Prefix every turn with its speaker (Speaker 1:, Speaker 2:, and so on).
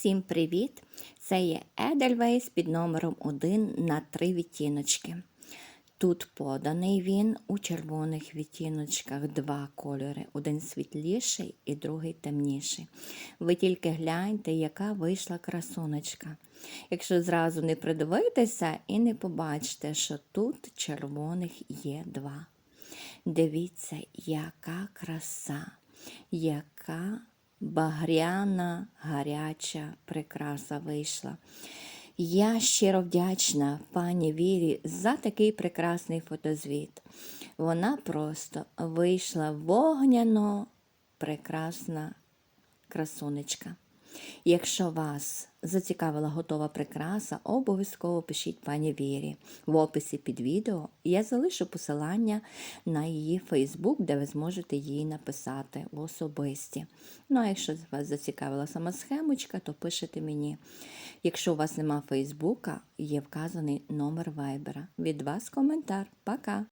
Speaker 1: Всім привіт! Це є Edelweiss під номером 1 на 3 відтіночки. Тут поданий він у червоних відтіночках два кольори: один світліший і другий темніший. Ви тільки гляньте, яка вийшла красуночка. Якщо зразу не придивитися і не побачите, що тут червоних є два. Дивіться, яка краса, яка багряна, гаряча прикраса вийшла. Я щиро вдячна пані Вірі за такий прекрасний фотозвіт. Вона просто вийшла вогняно прекрасна красунечка. Якщо вас зацікавила готова прикраса, обов'язково пишіть пані Вірі. В описі під відео я залишу посилання на її Фейсбук, де ви зможете їй написати в особисті. Ну а якщо вас зацікавила сама схемочка, то пишете мені. Якщо у вас нема Фейсбука, є вказаний номер вайбера. Від вас коментар. Пока!